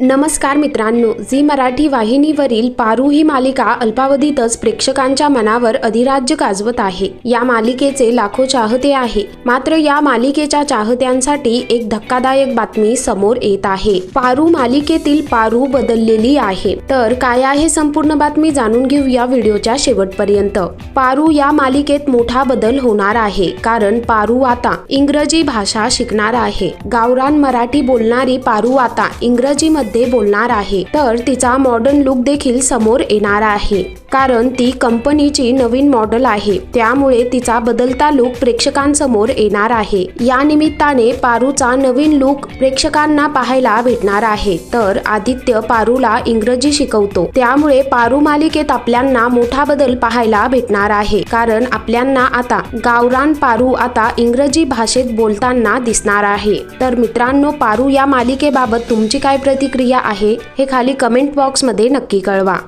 नमस्कार मित्रांनो झी मराठी वाहिनीवरील पारू ही मालिका अल्पावधीतच प्रेक्षकांच्या मनावर अधिराज्य गाजवत आहे. या मालिकेचे लाखो चाहते आहे. मात्र या मालिकेच्या चाहत्यांसाठी एक धक्कादायक बातमी समोर येत आहे. पारू मालिकेतील पारू बदललेली आहे. तर काय आहे संपूर्ण बातमी जाणून घेऊया व्हिडिओच्या शेवटपर्यंत. पारू या मालिकेत मोठा बदल होणार आहे. कारण पारू आता इंग्रजी भाषा शिकणार आहे. गावरान मराठी बोलणारी पारू आता इंग्रजीमध्ये बोलणार आहे. तर तिचा मॉडर्न लुक देखील समोर येणार आहे. कारण ती कंपनीची नवीन मॉडेल आहे. त्यामुळे तिचा बदलता लुक प्रेक्षकांसमोर येणार आहे. या निमित्ताने पारूचा नवीन लुक प्रेक्षकांना पाहायला भेटणार आहे. तर आदित्य पारूला इंग्रजी शिकवतो. त्यामुळे पारू मालिकेत आपल्यांना मोठा बदल पाहायला भेटणार आहे. कारण आपल्यांना आता गावरान पारू आता इंग्रजी भाषेत बोलताना दिसणार आहे. तर मित्रांनो पारू या मालिकेबाबत तुमची काय प्रतिक्रिया? प्रतिक्रिया आहे हे खाली कमेंट बॉक्समध्ये नक्की कळवा.